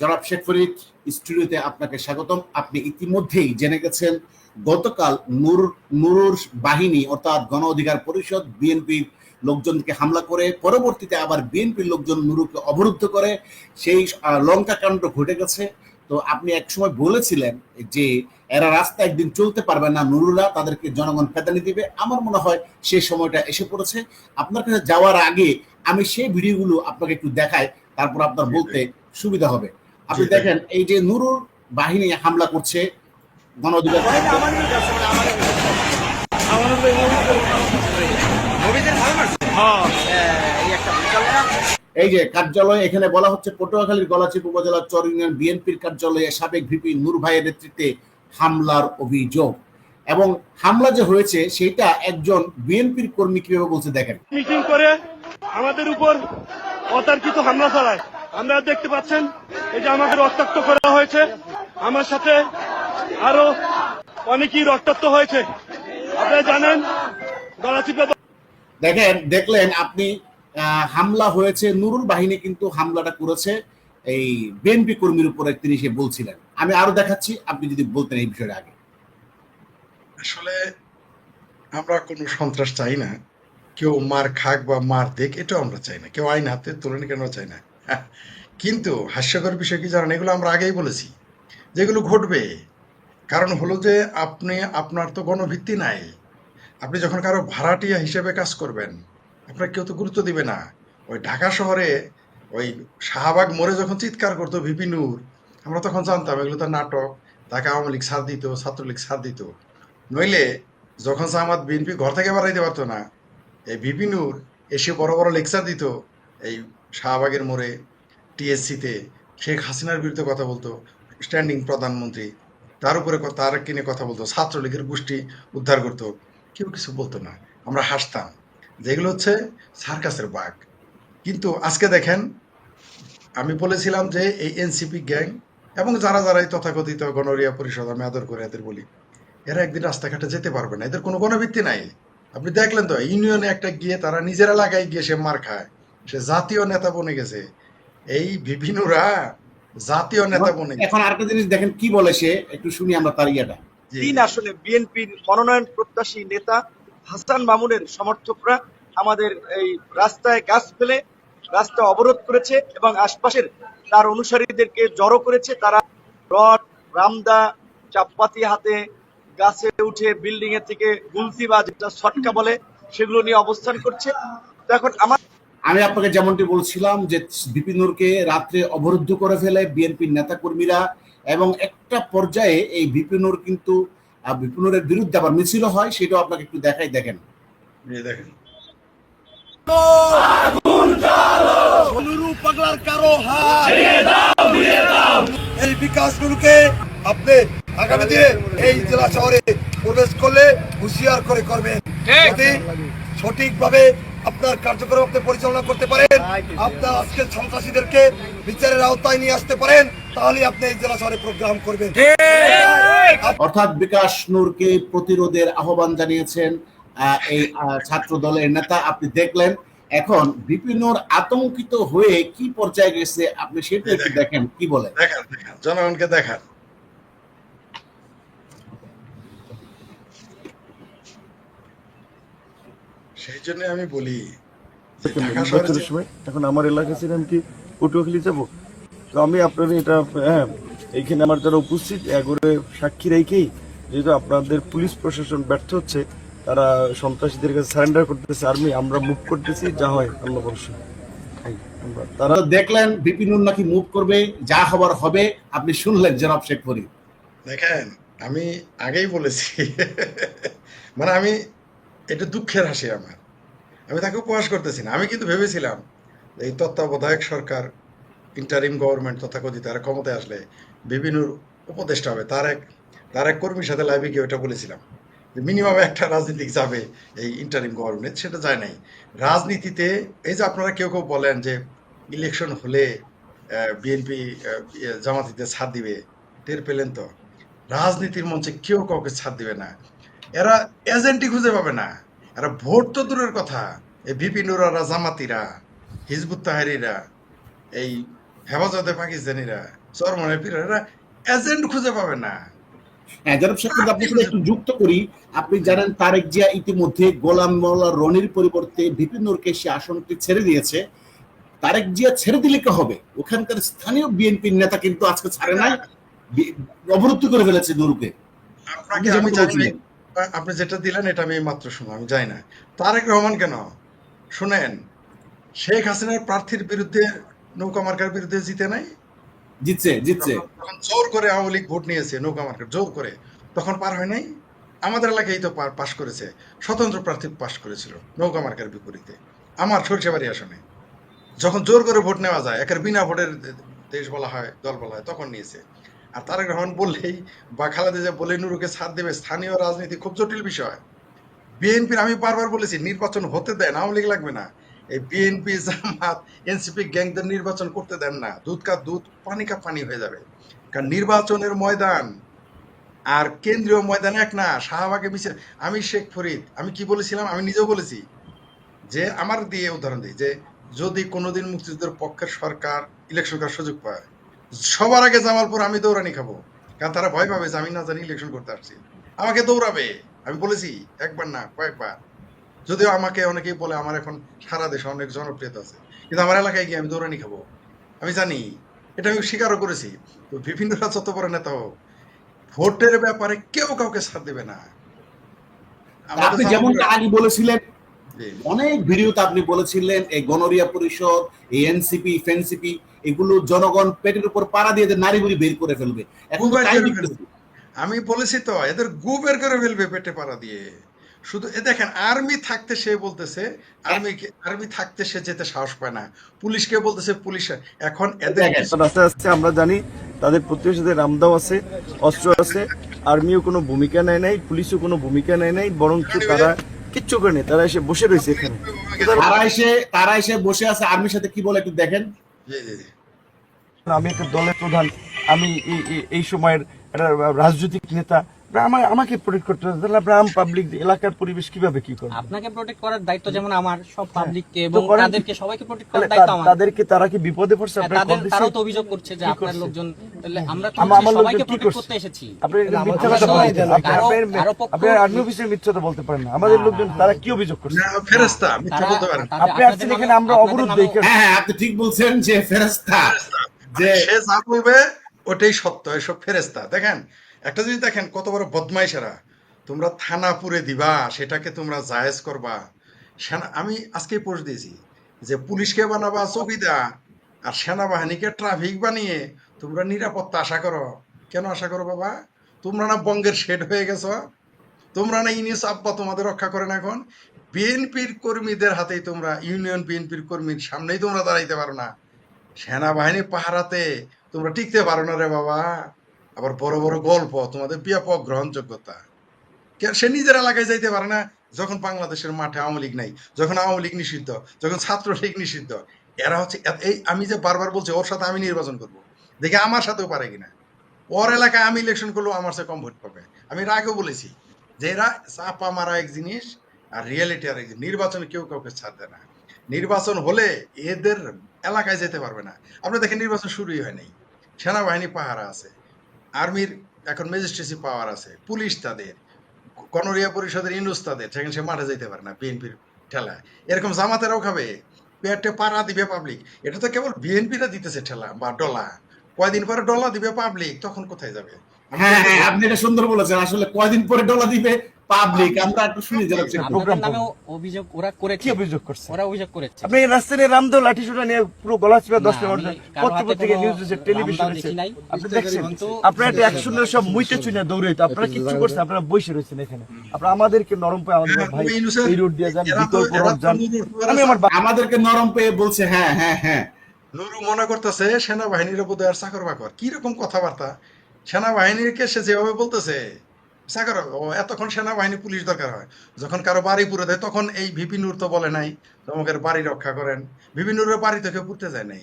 জনাব শেখ ফরিদ, স্টুডিওতে আপনাকে স্বাগতম। আপনি ইতিমধ্যেই জেনে গেছেন, গতকাল নুর, নুরুর বাহিনী অর্থাৎ গণ অধিকার পরিষদ বিএনপির লোকজনকে হামলা করে, পরবর্তীতে আবার বিএনপির লোকজন নুরুকে অবরুদ্ধ করে। সেই লঙ্কা কাণ্ড ঘটে গেছে। তো আপনি একসময় বলেছিলেন যে, এরা রাস্তা একদিন চলতে পারবে না নুরুরা, তাদেরকে জনগণ পেদানি দিবে। আমার মনে হয় সেই সময়টা এসে পড়েছে। আপনার কাছে যাওয়ার আগে আমি সেই ভিডিওগুলো আপনাকে একটু দেখাই, তারপর আপনার বলতে সুবিধা হবে। আপনি দেখেন এই যে নুরুর বাহিনী হামলা করছে গণ অধিকার এই যে কার্যালয় এখানে বলা হচ্ছে পটুয়াখালীর গলাচিপ উপজেলার চর ইউনিয়ন বিএনপির কার্যালয়ে সাবেক ভিপি নূর ভাইয়ের নেতৃত্বে হামলার অভিযোগ। এবং হামলা যে হয়েছে সেটা একজন বিএনপির কর্মী কীভাবে বলছে দেখেন। মিটিং করে আমাদের উপর অতার্কিত হামলা চালায়। আমরা দেখতে পাচ্ছেন এই যে আমাদের রক্তাক্ত করা হয়েছে। আমার সাথে আরও অনেকেই রক্তাক্ত হয়েছে। আপনারা জানেন গলাচিপে দেখেন দেখলেন আপনি হামলা হয়েছে। নুরুল বাহিনী কিন্তু হামলাটা করেছে। এই বিএনপি কর্মীর উপরে তিনি সে বলছিলেন। আমি আরও দেখাচ্ছি আপনি যদি বলতেন এই বিষয়টা আগে। আসলে আমরা কোনো সন্ত্রাস চাই না। কেউ মার খাক বা মার দেখ এটাও আমরা চাই না। কেউ আইন হাতে তুলে নিয়ে কেন চাই না? কিন্তু হাস্যকর বিষয় কি জানেন? এগুলো আমরা আগেই বলেছি। যেগুলো ঘটবে। কারণ হলো যে আপনি, আপনার তো কোনো ভিত্তি নাই। আপনি যখন কারও ভাড়াটিয়া হিসেবে কাজ করবেন আপনার কেউ তো গুরুত্ব দিবে না। ওই ঢাকা শহরে ওই শাহবাগ মোড়ে যখন চিৎকার করতো ভিপি নূর, আমরা তখন জানতাম এগুলো তো নাটক। তাকে আওয়ামী লীগ ছাড় দিত, ছাত্রলীগ ছাড় দিত। নইলে যখন জামাত, বিএনপি ঘর থেকে বাড়াইতে পারতো না, এই বিপিনুর এসে বড় বড় লেকচার দিত, এই শাহবাগের মোড়ে টিএসসিতে শেখ হাসিনার বিরুদ্ধে কথা বলতো স্ট্যান্ডিং প্রধানমন্ত্রী। তার উপরে তার কিনে কথা বলতো? ছাত্রলীগের গোষ্ঠী উদ্ধার করতো। কেউ কিছু বলতো না। আমরা হাসতাম। যেগুলো হচ্ছে সার্কাসের বাঘ। কিন্তু আজকে দেখেন, আমি বলেছিলাম যে এই এনসিপি গ্যাং এবং যারা যারা এই তথাকথিত গণরিয়া পরিষদ, আমি আদর করে এদের বলি, এরা একদিন রাস্তাঘাটে যেতে পারবে না। এদের কোনো গণভিত্তি নাই। আপনি দেখলেন তো ইউনিয়নে একটা গিয়ে তারা নিজের এলাকায় গিয়ে সে মার খায়। সে জাতীয় নেতা বনে গেছে। এই বিভিন্নরা জাতীয় নেতা বনে এখন আরেকটা জিনিস দেখেন কি বলে সে? একটু শুনি আমরা তার ইয়েটা। দিন আসলে বিএনপির মনোনয়ন প্রত্যাশী নেতা হাসান মামুনের সমর্থকরা আমাদের এই রাস্তায় গাছ ফেলে রাস্তা অবরোধ করেছে এবং আশপাশের তার অনুসারীদেরকে জড়ো করেছে। তারা রড রামদা চাপপাতি হাতে গাছে উঠে বিল্ডিং এর থেকে গুলতি বা যেটা ছটকা বলে সেগুলো নিয়ে অবস্থান করছে। তো এখন আমার আমি আপনাকে যেমনটি বলছিলাম যে বিপিনুরকে রাত্রে অবরুদ্ধ করে ফেলে বিএনপির নেতাকর্মীরা এবং একটা পর্যায়ে এই বিপিনুর কিন্তু বিপিনুরের বিরুদ্ধে আবার মিছিল হয় সেটাও আপনাকে একটু দেখাই দেখেন। এই দেখেন। পাগলার কারও এই বিকাশ গুরুকে আপনি আগামী দিনে এই জেলা শহরে প্রবেশ করলে হুঁশিয়ার করে করবেন। সঠিকভাবে আপনার কার্যক্রম আপনি পরিচালনা করতে পারেন। আপনার আজকে সন্ত্রাসীদেরকে বিচারের আওতায় নিয়ে আসতে পারেন। তাহলে আপনি এই জেলা শহরে প্রোগ্রাম করবেন। অর্থাৎ বিকাশ নূরকে প্রতিরোধের আহ্বান জানিয়েছেন আহ, এই আহ, ছাত্র দলের নেতা। আপনি দেখলেন এখন বিপিনুর আতঙ্কিত হয়ে কি পর্যায়ে গেছে? আপনি সেটা একটু দেখেন কি বলে দেখান দেখান জনগণকে দেখান। সেই জন্য আমি বলি এখন আমার এলাকা ছিলাম কি পটুয়াখালী যাব? তো আমি আপনার এটা হ্যাঁ এইখানে আমার যারা উপস্থিত এগোরে সাক্ষী রেখেই যেহেতু আপনাদের পুলিশ প্রশাসন ব্যর্থ হচ্ছে তারা সন্ত্রাসীদের কাছে সারেন্ডার করতেছে আর্মি আমরা মুভ করতেছি যা হয় আল্লাহ ভরসা। আমরা- তারা তারা দেখলেন বিপিনুর নাকি মুভ করবে যা হবার হবে আপনি শুনলেন জনাব শেখ ফরিদ। দেখেন আমি আগেই বলেছি মানে আমি এটা দুঃখের হাসি আমার। আমি তাকে উপহাস করতেছি না। আমি কিন্তু ভেবেছিলাম এই তত্ত্বাবধায়ক সরকার ইন্টারিম গভর্নমেন্ট তথাকথিত তারা ক্ষমতায় আসলে বিভিন্ন উপদেষ্টা হবে, তার এক তার এক কর্মীর সাথে লাইভে গিয়ে ওটা বলেছিলাম। যে মিনিমাম একটা রাজনীতিক যাবে এই ইন্টারিম গভর্নমেন্ট সেটা যায় নাই। রাজনীতিতে, এই যে আপনারা কেউ কেউ বলেন যে ইলেকশন হলে বিএনপি জামাতিতে ছাড় দিবে, টের পেলেন তো? রাজনীতির মঞ্চে কেউ কাউকে ছাড় দিবে না। এরা এজেন্টই খুঁজে পাবে না। এরা ভোট তো দূরের কথা। এই বিপিনুরারা জামাতিরা হিজবুত তাহারিরা এই হেফাজতে পাকিস্তানিরা চরমনের পীরেরা এজেন্ট খুঁজে পাবে না। হ্যাঁ জনাব একটু যুক্ত করি। আপনি জানেন তারেক জিয়া ইতিমধ্যে গোলাম মোল্লা রনির পরিবর্তে বিপিন নূরকে সে আসনটি ছেড়ে দিয়েছে। তারেক জিয়া ছেড়ে দিলে কি হবে? ওখানকার স্থানীয় বিএনপির নেতা কিন্তু আজকে ছাড়ে নাই। অবরুদ্ধ করে ফেলেছে নুরুকে। আপনাকে আমি জানি আপনি যেটা দিলেন এটা আমি মাত্র শুনো আমি জানি না। তারেক রহমান কেন? শুনেন শেখ হাসিনার প্রার্থীর বিরুদ্ধে নৌকা মার্কার বিরুদ্ধে জিতে নাই? জিতছে জিতছে। জোর করে আওয়ামী লীগ ভোট নিয়েছে নৌকা মার্কার জোর করে তখন পার হয় নাই? আমাদের এলাকায় তো পার- পাশ করেছে স্বতন্ত্র প্রার্থী পাশ করেছিল নৌকা মার্কার বিপরীতে। আমার সরষেবাড়ি আসনে। যখন জোর করে ভোট নেওয়া যায় একের বিনা ভোটের দেশ বলা হয় দল বলা হয় তখন নিয়েছে। আর তারেক রহমান বললেই বা খালেদা জিয়া বলে নুরুকে ছাড় দেবে, স্থানীয় রাজনীতি খুব জটিল বিষয়। বিএনপির আমি বারবার বলেছি, নির্বাচন হতে দেন আওয়ামী লীগ লাগবে না। এই বিএনপি, জামাত, এনসিপি গ্যাংদের নির্বাচন করতে দেন না। দুধ কা দুধ, পানি কা পানি হয়ে যাবে। কারণ নির্বাচনের ময়দান আর কেন্দ্রীয় ময়দান এক না, শাহবাগে মিছিল। আমি শেখ ফরিদ, আমি কি বলেছিলাম? আমি নিজেও বলেছি যে, আমার দিয়ে উদাহরণ দিই যে, যদি কোনোদিন মুক্তিযুদ্ধের পক্ষের সরকার ইলেকশন করার সুযোগ পায় সবার আগে জামালপুর আমি দৌড়ানি খাব। কারণ তারা ভয় পাবে যে আমি না জানি ইলেকশন করতে আসছি। আমাকে দৌড়াবে। আমি বলেছি একবার না কয়েকবার। যদিও আমাকে অনেকেই বলে আমার এখন সারা দেশে অনেক জনপ্রিয়তা আছে। কিন্তু আমার এলাকায় গিয়ে আমি দৌড়ানি খাব। আমি জানি এটা আমি স্বীকারও করেছি। তো বিভিন্ন যত বড় নেতা হোক ভোটের ব্যাপারে কেউ কাউকে ছাড় দেবে না। আপনি যেমনটা আগে বলেছিলেন অনেক ভিডিওতে আপনি বলেছিলেন এই গণরিয়া পরিষদ এই এনসিপি ফেনসিপি এগুলো জনগণ পেটের উপর পাড়া দিয়ে এদের নারী বুড়ি বের করে ফেলবে। এখন। আমি বলেছি তো এদের গু বের করে ফেলবে পেটে পাড়া দিয়ে। শুধু এ দেখেন আর্মি থাকতে সে বলতেছে আর্মি আর্মি থাকতে সে যেতে সাহস পায় না। পুলিশকে বলতেছে পুলিশ এখন এদের আস্তে আস্তে আমরা জানি তাদের প্রতিবেশীতে রামদাও আছে অস্ত্র আছে আর্মিও কোনো ভূমিকা নেয় নাই পুলিশও কোনো ভূমিকা নেয় নাই বরঞ্চ তারা কিচ্ছু করে নেই তারা এসে বসে রয়েছে এখানে। তারা এসে তারা এসে বসে আছে আর্মির সাথে কি বলে একটু দেখেন। জি, জি, জি। আমি একটা দলের প্রধান আমি এই- সময়ের একটা রাজনৈতিক নেতা আমার আমাকে প্রোটেক্ট করতে হবে। তাহলে আম পাবলিক এলাকার পরিবেশ কীভাবে কি করব? আপনাকে প্রোটেক্ট করার দায়িত্ব যেমন আমার সব পাবলিককে এবং তাদেরকে সবাইকে প্রোটেক্ট করার দায়িত্ব আমার তাদেরকে তারা কি বিপদে পড়ছে? হ্যাঁ, আপনারা কল দিচ্ছেন? তারাও তো অভিযোগ করছে যে আপনার লোকজন তাহলে আমরা তো সবাইকে প্রোটেক্ট করতে এসেছি। আপনি মিথ্যা কথা বলছেন আপনি- আর্মি অফিসের মিথ্যা কথা বলতে পারেন না। আমাদের লোকজন তারা কি অভিযোগ করছে? না, ফেরেস্তা মিথ্যা বলতে পারেন আপনি আসছেন এখানে আমরা অবরোধ দেখে হ্যাঁ হ্যাঁ আপনি ঠিক বলছেন যে ফেরেস্তা যে সে যা ওটাই সত্য, এসব ফেরেস্তা দেখেন, একটা দেখেন, কত বড় বদমাইশেরা। তোমরা থানা পুরে দিবা, সেটাকে তোমরা জায়েজ করবা। সেনা আমি আজকেই দিয়েছি যে পুলিশকে বানাবা আর সেনাবাহিনীকে ট্রাফিক বানিয়ে তোমরা নিরাপত্তা আশা করো। কেন আশা করো বাবা? তোমরা না বঙ্গের শেড হয়ে গেছো? তোমরা না ইনিস আব্বা তোমাদের রক্ষা করেন এখন? বিএনপির কর্মীদের হাতেই তোমরা, ইউনিয়ন বিএনপির কর্মীর সামনেই তোমরা দাঁড়াইতে পারো না। সেনাবাহিনী পাহারাতে, তোমরা টিকতে পারো না রে বাবা। আবার বড় বড় গল্প, তোমাদের ব্যাপক গ্রহণযোগ্যতা। সে নিজের এলাকায় যাইতে পারে না? যখন বাংলাদেশের মাঠে আওয়ামী লীগ নাই, যখন আওয়ামী লীগ নিষিদ্ধ, যখন ছাত্র লীগ নিষিদ্ধ, এরা হচ্ছে এই আমি যে বারবার বলছি, ওর সাথে আমি নির্বাচন করব। দেখি আমার সাথেও পারে কিনা। ওর এলাকায় আমি ইলেকশন করলেও আমার সাথে কম ভোট পাবে। আমি এর আগেও বলেছি যে এরা চাপা মারা এক জিনিস আর রিয়েলিটি আর এক জিনিস। নির্বাচনে কেউ কাউকে ছাড় দেয় না। নির্বাচন হলে এদের এলাকায় যেতে পারবে না। আপনি দেখেন নির্বাচন শুরুই হয় নাই। সেনাবাহিনী পাহারা আছে। আর্মির এখন ম্যাজিস্ট্রেসি পাওয়ার আছে। পুলিশ তাদের। গণরিয়া পরিষদের ইনুস তাদের। সেখানে সে মাঠে যেতে পারে না বিএনপির ঠেলায় এরকম জামাতেরাও খাবে। পেটে পাড়া দিবে পাবলিক এটা তো কেবল বিএনপিরা দিতেছে ঠেলা বা ডলা। কয়দিন পরে ডলা দিবে পাবলিক তখন কোথায় যাবে? হ্যাঁ হ্যাঁ আপনি এটা সুন্দর বলেছেন। আসলে কয়দিন পরে ডলা দিবে পাবলিক আমরা একটু শুনি অভিযোগ ওরা কি অভিযোগ করছে? ওরা অভিযোগ করেছে। আপনি রাস্তায় লাঠি সোটা নিয়ে পুরো গলা চিপা দশ না, টাকা আমি কারও পত্র হাতে পত্রিকা কোনো নিউজ দিচ্ছে টেলিভিশন নাই। আপনি দেখছেন? আপনারা একটা সব মুইতে দৌড়াইতো আপনারা কিচ্ছু করছেন? আপনারা বসে রয়েছেন এখানে। আপনারা আমাদেরকে নরম পায় আমাদের হ্যাঁ, ভাই এই রোড দিয়ে যান বিকল্প রোড যান। আমি আমার আমাদেরকে নরম পেয়ে বলছে হ্যাঁ হ্যাঁ হ্যাঁ। নুরু মনে করতেছে সেনাবাহিনীর বোধ আর চাকর বাকর। কি রকম কথাবার্তা? সেনাবাহিনীকে সে যেভাবে বলতেছে ও এতক্ষণ সেনাবাহিনী, পুলিশ দরকার হয়। যখন কারও বাড়ি পুরে দেয় তখন এই ভিপি নূর তো বলে নাই, তোমাদের বাড়ি রক্ষা করেন। বিভিন্নরে বাড়ি থেকে পুড়তে যায় নাই।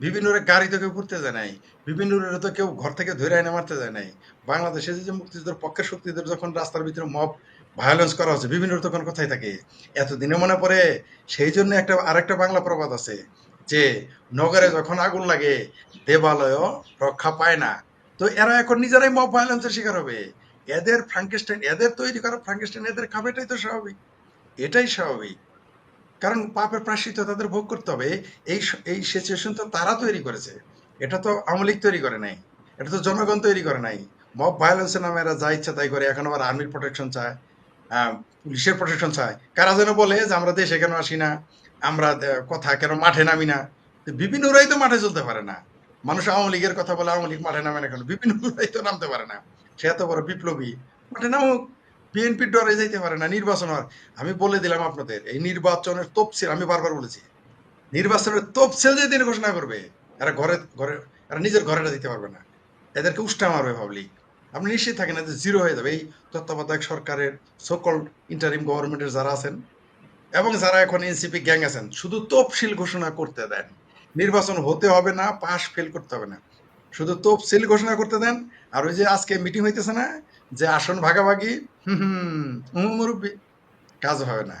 বিভিন্নরে গাড়ি থেকে পুড়তে যায় নাই। বিভিন্নরে তো কেউ ঘর থেকে ধরে এনে মারতে যায় নাই। বাংলাদেশে যে মুক্তিযুদ্ধের পক্ষের শক্তিদের যখন রাস্তার ভিতরে মব ভায়োলেন্স করা হচ্ছে বিভিন্ন তখন কোথায় থাকে। এতদিনে মনে পড়ে, সেই জন্য একটা, আরেকটা বাংলা প্রবাদ আছে যে, নগরে যখন আগুন লাগে দেবালয় রক্ষা পায় না। তো এরা এখন নিজেরাই মব ভায়োলেন্সের শিকার হবে। এদের ফ্রাঙ্কেস্টাইন এদের তৈরি করা ফ্রাঙ্কেস্টাইন এদের খাবে এটাই তো স্বাভাবিক। এটাই স্বাভাবিক। কারণ পাপের প্রাশ্চিত্য তাদের ভোগ করতে হবে। এই এই সিচুয়েশন তো তারা তৈরি করেছে। এটা তো আওয়ামী লীগ তৈরি করে নাই। এটা তো জনগণ তৈরি করে নাই। মব ভায়োলেন্সের নামে এরা যা ইচ্ছা তাই করে। এখন আবার আর্মির প্রোটেকশন চায় পুলিশের প্রোটেকশন চায়। কারা যেন বলে যে, আমরা দেশে কেন আসি না? আমরা কথা কেন মাঠে নামি না? তো বিভিন্নরাই তো মাঠে চলতে পারে না। মানুষ আওয়ামী লীগের কথা বলে আওয়ামী লীগ মাঠে নামে না কেন? বিভিন্ন বিভিন্নরাই তো নামতে পারে না। সে এত বড় বিপ্লবী। মাঠে নামুক বিএনপির ডরে যাইতে পারে না, নির্বাচন হওয়ার আমি বলে দিলাম আপনাদের, এই নির্বাচনের তফসিল, আমি বারবার বলেছি, নির্বাচনের তফসিল যেদিন ঘোষণা করবে, এরা ঘরে ঘরে, এরা নিজের ঘরেটা দিতে পারবে না। এদেরকে উষ্টা মারবে পাবলিক আপনি নিশ্চিত থাকেন এদের জিরো হয়ে যাবে। এই তত্ত্বাবধায়ক সরকারের সকল ইন্টারিম গভর্নমেন্টের যারা আছেন এবং যারা এখন এনসিপি গ্যাং আছেন, শুধু তফসিল ঘোষণা করতে দেন। নির্বাচন হতে হবে না পাশ ফেল করতে হবে না। শুধু তফসিল ঘোষণা করতে দেন আর ওই যে আজকে মিটিং হইতেছে না যে আসন ভাগাভাগি হুম মুরব্বী কাজ হবে না।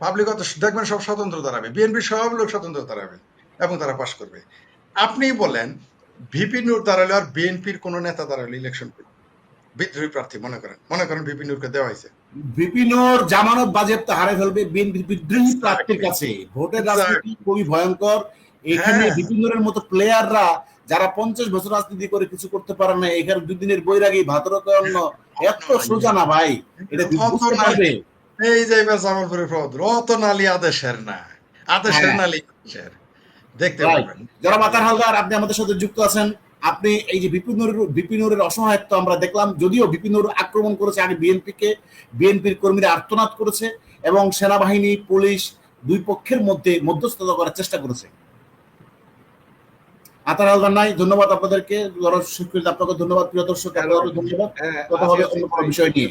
পাবলিক অত দেখবেন সব স্বতন্ত্র দাঁড়াবে বিএনপি সব লোক স্বতন্ত্র দাঁড়াবে এবং তারা পাশ করবে। আপনি বলেন ভিপি নূর দাঁড়ালে আর বিএনপির কোন নেতা দাঁড়ালে ইলেকশন বিদ্রোহী প্রার্থী মনে করেন মনে করেন ভিপি নূরকে দেওয়া হয়েছে। বিপিনোর জামানত বাজেয়াপ্ত হারে ফেলবে বিএনপি বিদ্রোহী প্রার্থীর কাছে। ভোটের রাজনীতি খুবই ভয়ঙ্কর। এখানে হ্যাঁ। বিপিনোরের মতো প্লেয়াররা যারা পঞ্চাশ বছর রাজনীতি করে কিছু করতে পারে না এখানে দুদিনের বৈরাগী ভাতরকন্য এত সোজা না ভাই এটা বুঝতে পারবে এই যে এবার জামালপুরের ফদ রতনালী আদেশের না আদেশের হ্যাঁ। নালী আদেশের। দেখতে. পারবেন যারা মাতার হালদার আপনি আমাদের সাথে যুক্ত আছেন আপনি এই যে বিপিনুরের বিপিনুরের অসহায়ত্ব আমরা দেখলাম যদিও বিপিনুর আক্রমণ করেছে আগে বিএনপিকে বিএনপির কর্মীরা আর্তনাদ করেছে এবং সেনাবাহিনী পুলিশ দুই পক্ষের মধ্যে মধ্যস্থতা করার চেষ্টা করেছে আতার হালদার নাই ধন্যবাদ আপনাদেরকে। দর্শক আপনাকে ধন্যবাদ প্রিয় দর্শক ধন্যবাদ। কথা হবে অন্য কোনো বিষয় নিয়ে।